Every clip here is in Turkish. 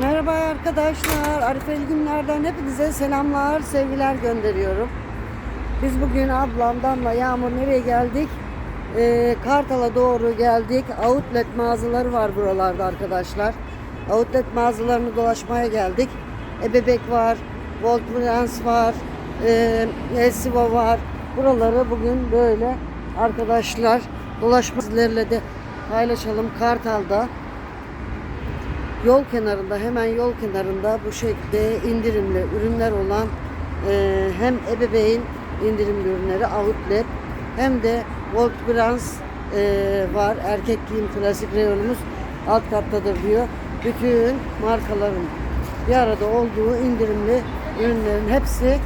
Merhaba arkadaşlar. Arifeli günlerden hepinize selamlar, sevgiler gönderiyorum. Biz bugün ablam, Damla, Yağmur nereye geldik? Ee, Kartal'a doğru geldik. Outlet mağazaları var buralarda arkadaşlar. Outlet mağazalarını dolaşmaya geldik. Ebebek var, Volt Brands var, e, Elsivo var. Buraları bugün böyle arkadaşlar dolaşma de paylaşalım Kartal'da. Yol kenarında hemen yol kenarında bu şekilde indirimli ürünler olan e, hem ebeveyn indirimli ürünleri outlet hem de Volt Brands e, var. Erkek giyim klasik reyonumuz alt kattadır diyor. Bütün markaların bir arada olduğu indirimli ürünlerin hepsi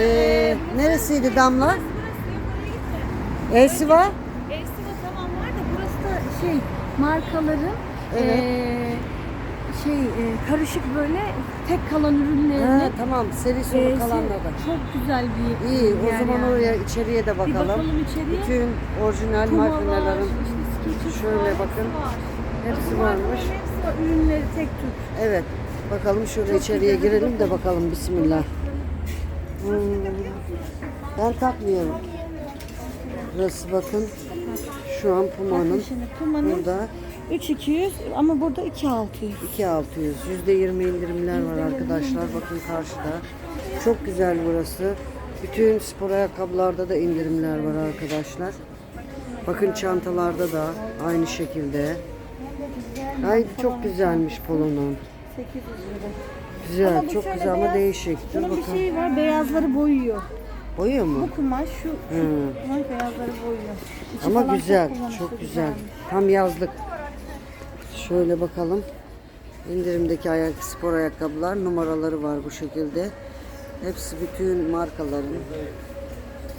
e, neresiydi Damla? Elsiva? Elsiva tamam var da burası da şey markaların Evet. eee, şey eee, karışık böyle tek kalan Ha, ürünlerini tamam seri sonu eee, kalanlarda. çok güzel bir İyi o yer zaman yani. oraya içeriye de bir bakalım. bakalım içeriye. Bütün orijinal makinelerin işte şöyle bakın. hepsi var. hepsi varmış. Hepsi var. Ürünleri tek tük. Evet. Bakalım şöyle Çok içeriye güzel. girelim de bakalım bismillah. Hmm, Ben takmıyorum. Burası bakın. Şu an Puma'nın Puma'nın burada 3200 ama burada 2600. 2600 %20 indirimler var arkadaşlar. Bakın karşıda. Çok güzel burası. Bütün spor ayakkabılarda da indirimler var arkadaşlar. Bakın çantalarda da aynı şekilde. Ay çok güzelmiş polonun. 800 lira. Güzel, Ama çok güzel ama beyaz- değişik. Dur Bunun bir bakalım. şeyi var beyazları boyuyor. Boyuyor mu? Bu kumaş şu, şu kumaş beyazları boyuyor. İçi Ama güzel, kullanışlı, çok güzel. Tam yazlık. Şöyle bakalım. İndirimdeki ayak spor ayakkabılar numaraları var bu şekilde. Hepsi bütün markaların.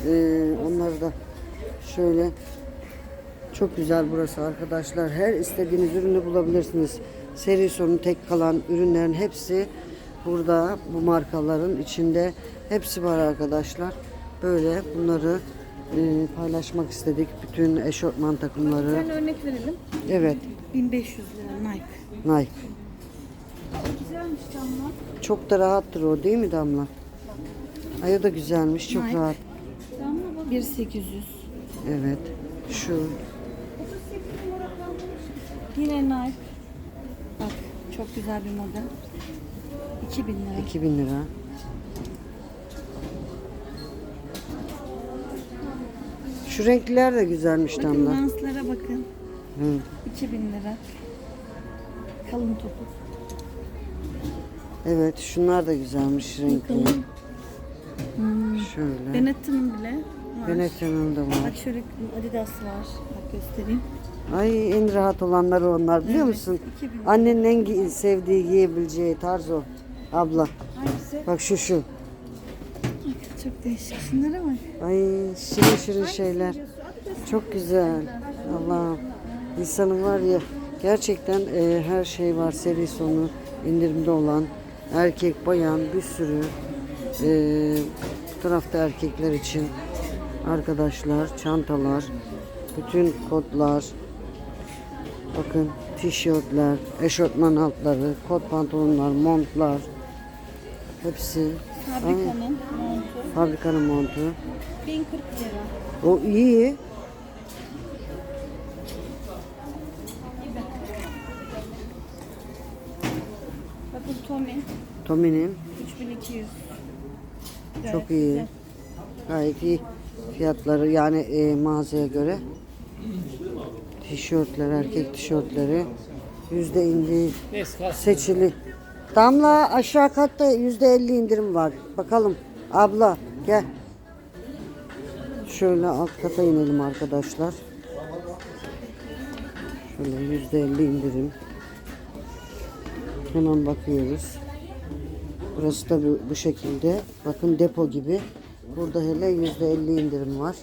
Ee, onları da şöyle çok güzel burası arkadaşlar. Her istediğiniz ürünü bulabilirsiniz. Seri sonu tek kalan ürünlerin hepsi burada bu markaların içinde hepsi var arkadaşlar. Böyle bunları e, paylaşmak istedik. Bütün eşofman takımları. Tane örnek verelim. Evet. 1500 lira Nike. Nike. Güzelmiş camlar. Çok da rahattır o değil mi Damla? Ay o da güzelmiş. Çok Nike. rahat. 1800. Evet. Şu. Yine Nike. Bak çok güzel bir model. 2000 lira. 2000 lira. Şu renkler de güzelmiş Bakın Damla. lanslara bakın. Hı. 2000 lira. Kalın topuk. Evet şunlar da güzelmiş renkli. Bakalım. Hmm. Şöyle. Benetton'un bile var. Benetton'un da var. Bak şöyle Adidas var. Bak göstereyim. Ay en rahat olanları onlar biliyor Evet, musun? 2000. Annenin en gi- sevdiği giyebileceği tarz o. Abla. Hangisi? Bak şu şu. Çok değişik. Şunlara bak. Ay şirin şirin şeyler. Çok güzel. Allah insanın var ya gerçekten e, her şey var seri sonu indirimde olan erkek bayan bir sürü e, bu tarafta erkekler için arkadaşlar çantalar bütün kodlar bakın tişörtler eşortman altları kot pantolonlar montlar hepsi Fabrikanın montu. fabrikanın montu 1040 lira. o iyi Bakın Tommy Tommy'nin 3200. Gayet Çok iyi. güzel. Gayet iyi fiyatları yani e, mağazaya göre. Tişörtler, erkek tişörtleri yüzde indi seçili. Damla aşağı katta yüzde elli indirim var. Bakalım abla gel. Şöyle alt kata inelim arkadaşlar. Şöyle yüzde elli indirim. Hemen bakıyoruz. Burası da bu, bu şekilde. Bakın depo gibi. Burada hele yüzde elli indirim var.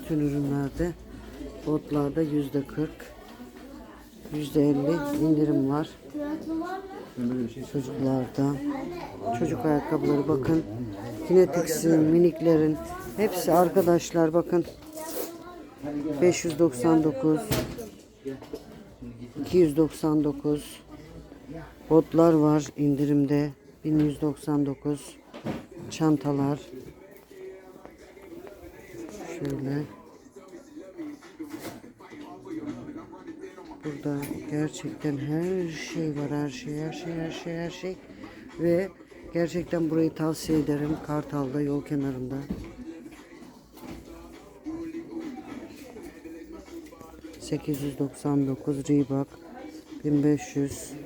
Bütün ürünlerde. Botlarda yüzde kırk. Yüzde elli indirim var. Çocuklarda. Çocuk ayakkabıları bakın. Kinetix'in, miniklerin. Hepsi arkadaşlar bakın. 599 299 Botlar var indirimde. 1199 çantalar. Şöyle. Burada gerçekten her şey var. Her şey, her şey, her şey, her şey. Ve gerçekten burayı tavsiye ederim. Kartal'da yol kenarında. ...899 Reebok... ...1500...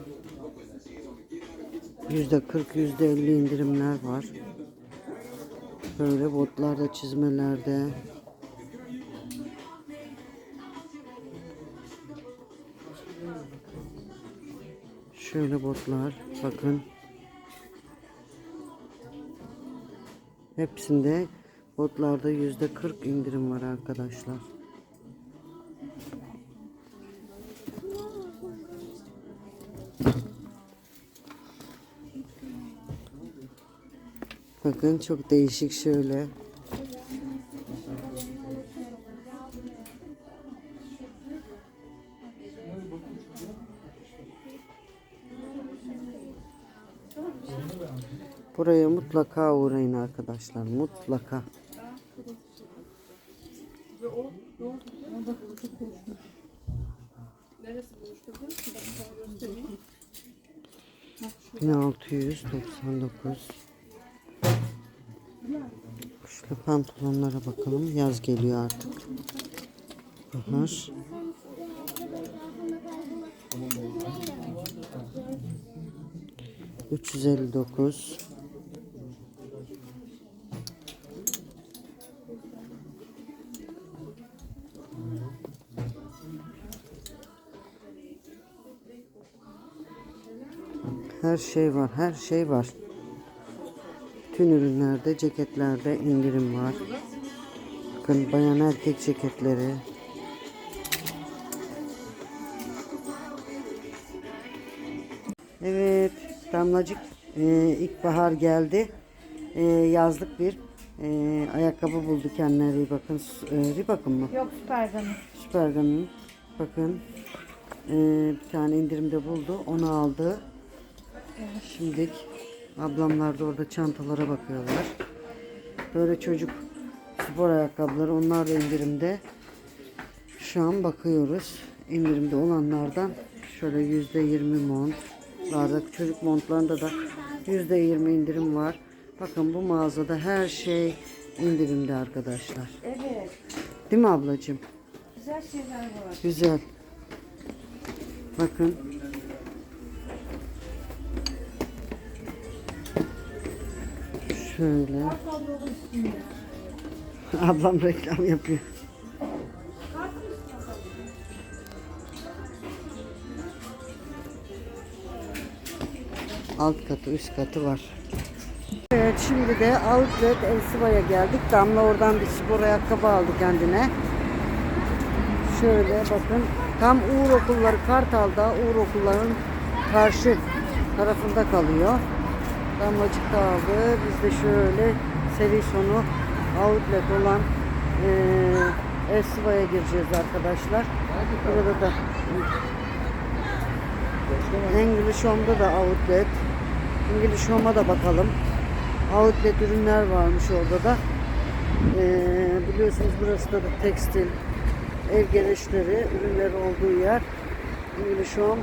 Yüzde 40, yüzde 50 indirimler var. Böyle botlarda, çizmelerde. Şöyle botlar, bakın. Hepsinde botlarda yüzde 40 indirim var arkadaşlar. Bakın çok değişik şöyle. Buraya mutlaka uğrayın arkadaşlar. Mutlaka. Neresi 1699 pantolonlara bakalım. Yaz geliyor artık. Bahar. Üç yüz. Her şey var, her şey var. Bütün ürünlerde, ceketlerde indirim var. Bakın bayan erkek ceketleri. Evet, damlacık e, ilkbahar geldi. E, yazlık bir e, ayakkabı buldu kendine Reebok'un. E, Reebok'un mu? Yok Süpergan'ın. Süpergan'ın. Bakın e, bir tane indirimde buldu. Onu aldı. Şimdilik ablamlar da orada çantalara bakıyorlar. Böyle çocuk spor ayakkabıları onlar da indirimde. Şu an bakıyoruz. İndirimde olanlardan şöyle yüzde yirmi montlarda çocuk montlarında da yüzde yirmi indirim var. Bakın bu mağazada her şey indirimde arkadaşlar. Evet. Değil mi ablacığım? Güzel şeyler var. Güzel. Bakın. Şöyle. Ablam reklam yapıyor. Alt katı, üst katı var. Evet, şimdi de Outlet Elsiva'ya geldik. Damla oradan bir spor ayakkabı aldı kendine. Şöyle bakın. Tam Uğur Okulları Kartal'da Uğur Okulların karşı tarafında kalıyor. Damlacık da aldı. Biz de şöyle seri sonu outlet olan eee Esva'ya gireceğiz arkadaşlar. Burada da English Home'da da outlet. English Home'a da bakalım. Outlet ürünler varmış orada da. Eee, biliyorsunuz burası da, da tekstil, ev gereçleri, ürünleri olduğu yer. English Home.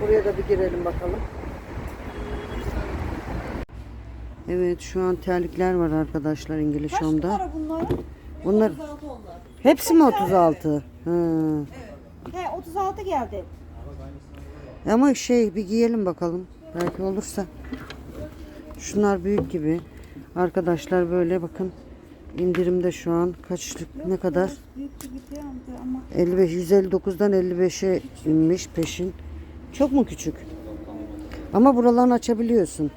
Buraya da bir girelim bakalım. Evet şu an terlikler var arkadaşlar İngiliz Home'da. Para bunlar? Bunlar 36 onlar. hepsi mi 36? Ha. He 36 geldi. Ama şey bir giyelim bakalım. Belki olursa. Şunlar büyük gibi. Arkadaşlar böyle bakın. indirimde şu an kaçlık ne kadar? Büyük gibi amca ama 55 159'dan 55'e inmiş peşin. Çok mu küçük? Ama buralarını açabiliyorsun.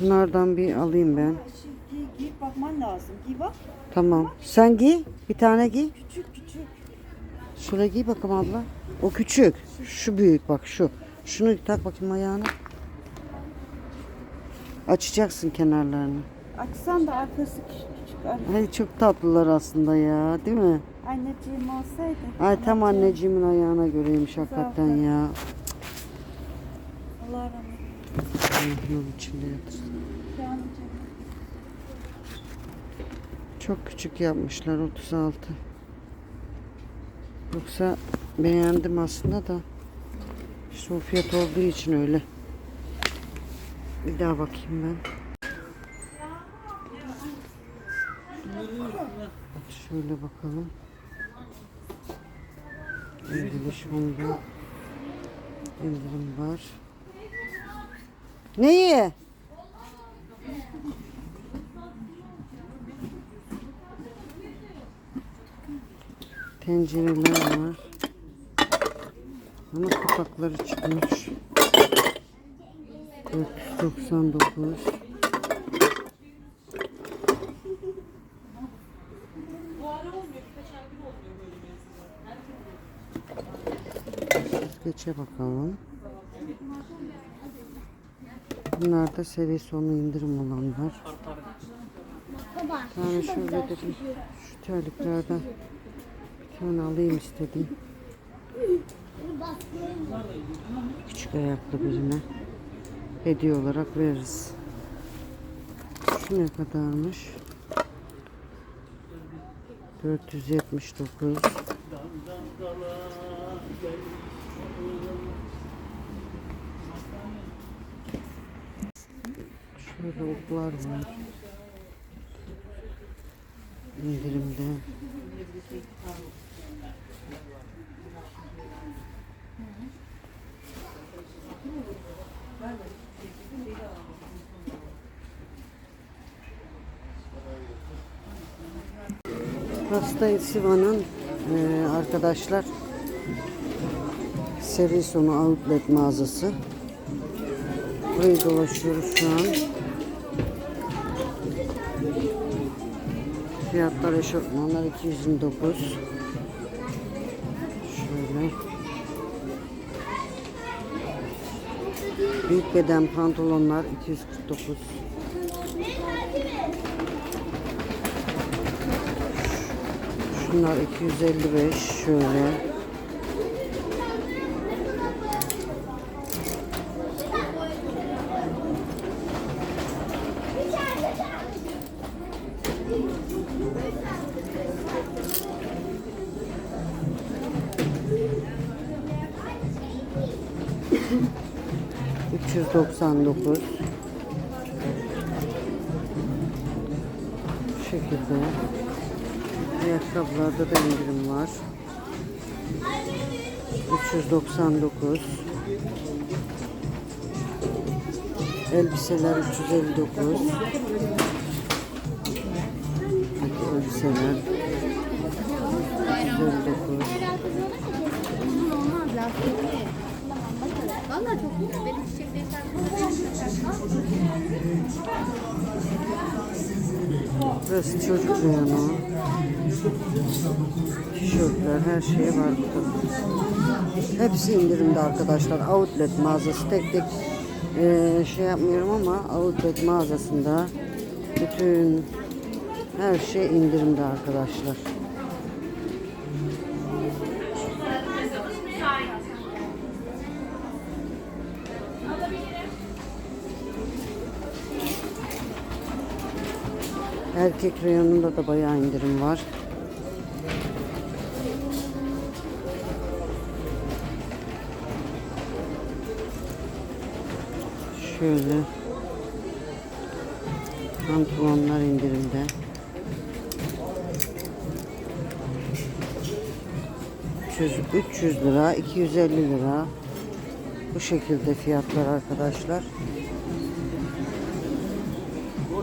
Bunlardan bir alayım ben. şu giy, giyip bakman lazım. Giy bak. Tamam. Sen giy. Bir tane giy. Küçük küçük. Şuraya giy bakalım abla. O küçük. Şu büyük bak şu. Şunu tak bakayım ayağına. Açacaksın kenarlarını. Açsan da arkası küçük küçük. Ar- Ay çok tatlılar aslında ya, değil mi? Anneciğim olsaydı. Ay tam anneciğimin ayağına göreymiş hakikaten ya. Allah rahmet Nur içinde yatırsın. Çok küçük yapmışlar 36. Yoksa beğendim aslında da işte o fiyat olduğu için öyle. Bir daha bakayım ben. Şöyle bakalım. İngiliz Honda indirim var. Neyi? Tencereler var. Ama kapakları çıkmış. 499. Geçe bakalım. Bunlar da seri sonu indirim olanlar. Yani şöyle dedim. Şu terliklerden bir tane alayım istedim. Küçük ayaklı birine hediye olarak veririz. Şu ne kadarmış? 479 Şöyle oklar var. İndirimde. Hasta Siva'nın eee, arkadaşlar seri sonu outlet mağazası. Burayı dolaşıyoruz şu an. Fiyatlar eşofmanlar 229. Şöyle. Büyük beden pantolonlar 249. Şunlar 255 şöyle. Üç yüz doksan dokuz. Bu şekilde. Ayakkabılarda da indirim var. 399. Elbiseler 359. Bak elbiseler 359. Valla çok güzel. Benim çiçekleri Burası çocuk reyonu. Tişörtler, her şey var burada. Hepsi indirimde arkadaşlar. Outlet mağazası tek tek eee, şey yapmıyorum ama outlet mağazasında bütün her şey indirimde arkadaşlar. Erkek reyonunda da bayağı indirim var. Şöyle pantolonlar indirimde. ...300, 300 lira, 250 lira... ...bu şekilde fiyatlar arkadaşlar.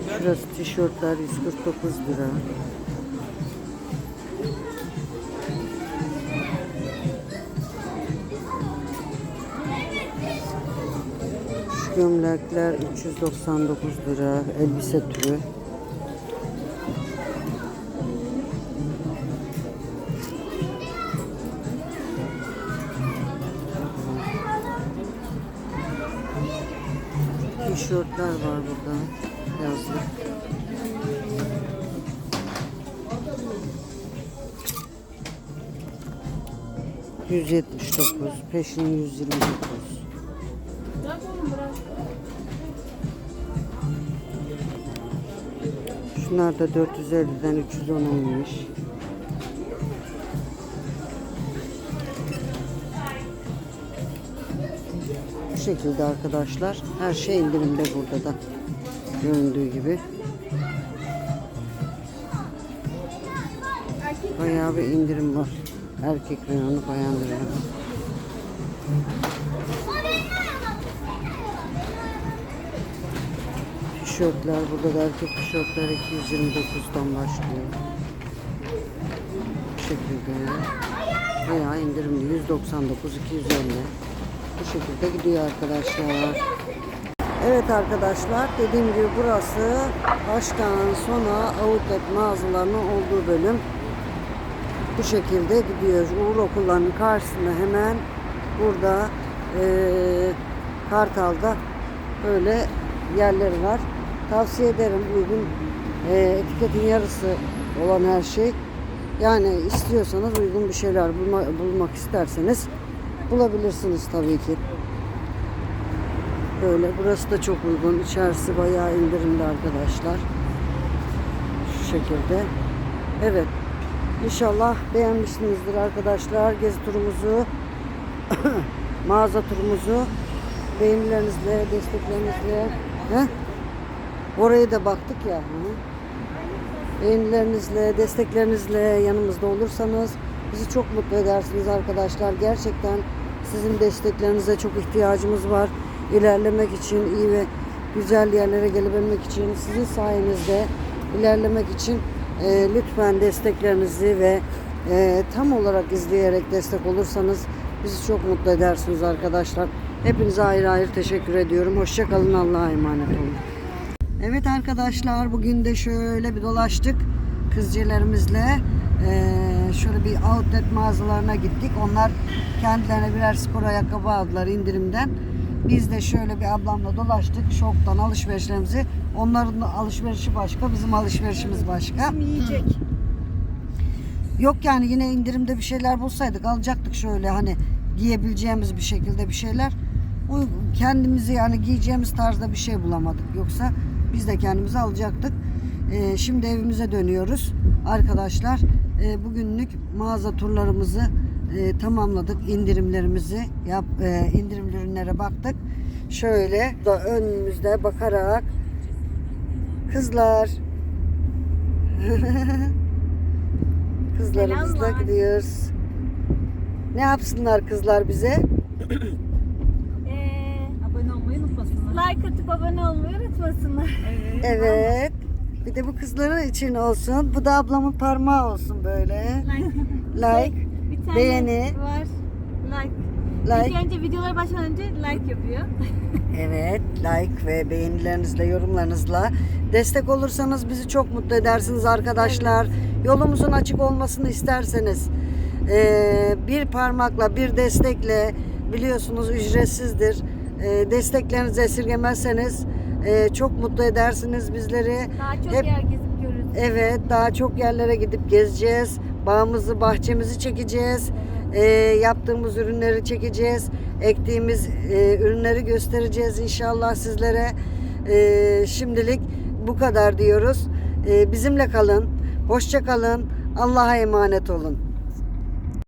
Şurası tişörtler 149 lira. Şu gömlekler 399 lira. Elbise türü. Tişörtler var burada. Yazlık. Yüz yetmiş dokuz, peşin yüz yirmi dokuz. Şunlar da 450'den 310'a inmiş. Bu şekilde arkadaşlar. Her şey indirimde burada da. Göründüğü gibi. Bayağı bir indirim var. Erkek reyonu, bayan reyonu. Tişörtler, burada da erkek tişörtler 229'dan başlıyor. Bu şekilde. Bayağı indirimli. 199, 250. Bu şekilde gidiyor arkadaşlar. Evet arkadaşlar dediğim gibi burası Başkan Sona Outlet mağazalarının olduğu bölüm. Bu şekilde gidiyor. Uğur okullarının karşısında hemen burada eee Kartal'da böyle yerleri var. Tavsiye ederim uygun eee, etiketin yarısı olan her şey. Yani istiyorsanız uygun bir şeyler bulma, bulmak isterseniz bulabilirsiniz tabii ki. Böyle burası da çok uygun. İçerisi bayağı indirimli arkadaşlar. Şu şekilde. Evet. İnşallah beğenmişsinizdir arkadaşlar. Gezi turumuzu, mağaza turumuzu beğenilerinizle, desteklerinizle. He? Oraya da baktık ya. Hı? Beğenilerinizle, desteklerinizle yanımızda olursanız bizi çok mutlu edersiniz arkadaşlar. Gerçekten sizin desteklerinize çok ihtiyacımız var. İlerlemek için, iyi ve güzel yerlere gelebilmek için, sizin sayenizde ilerlemek için e, lütfen desteklerinizi ve e, tam olarak izleyerek destek olursanız bizi çok mutlu edersiniz arkadaşlar. Hepinize ayrı ayrı teşekkür ediyorum. Hoşçakalın. Allah'a emanet olun. Evet arkadaşlar bugün de şöyle bir dolaştık kızcelerimizle. Ee, şöyle bir outlet mağazalarına gittik. Onlar kendilerine birer spor ayakkabı aldılar indirimden. Biz de şöyle bir ablamla dolaştık. Şoktan alışverişlerimizi. Onların alışverişi başka, bizim alışverişimiz başka. Yiyecek. Yok yani yine indirimde bir şeyler bulsaydık alacaktık şöyle hani giyebileceğimiz bir şekilde bir şeyler. Kendimizi yani giyeceğimiz tarzda bir şey bulamadık. Yoksa biz de kendimizi alacaktık. Ee, şimdi evimize dönüyoruz arkadaşlar. Ee, bugünlük mağaza turlarımızı e, tamamladık. indirimlerimizi yap, e, indirimli ürünlere baktık. Şöyle da önümüzde bakarak kızlar Kızlarımızla Selamlar. gidiyoruz. Ne yapsınlar kızlar bize? Ee, Abone olmayı unutmasınlar. like atıp abone olmayı unutmasınlar. Evet. Bir de bu kızların için olsun. Bu da ablamın parmağı olsun böyle. Like, tane Beğeni. var. Like. like. İlk önce videolara başlamadan önce like yapıyor. Evet, like ve beğenilerinizle, yorumlarınızla destek olursanız bizi çok mutlu edersiniz arkadaşlar. Yolumuzun açık olmasını isterseniz eee, bir parmakla, bir destekle biliyorsunuz ücretsizdir. Eee, desteklerinizi esirgemezseniz eee, çok mutlu edersiniz bizleri. Daha çok Hep- yer gezip görürüz. Evet, daha çok yerlere gidip gezeceğiz. Bağımızı, bahçemizi çekeceğiz. Ee, yaptığımız ürünleri çekeceğiz. Ektiğimiz e, ürünleri göstereceğiz inşallah sizlere. Ee, şimdilik bu kadar diyoruz. Ee, bizimle kalın. Hoşça kalın. Allah'a emanet olun.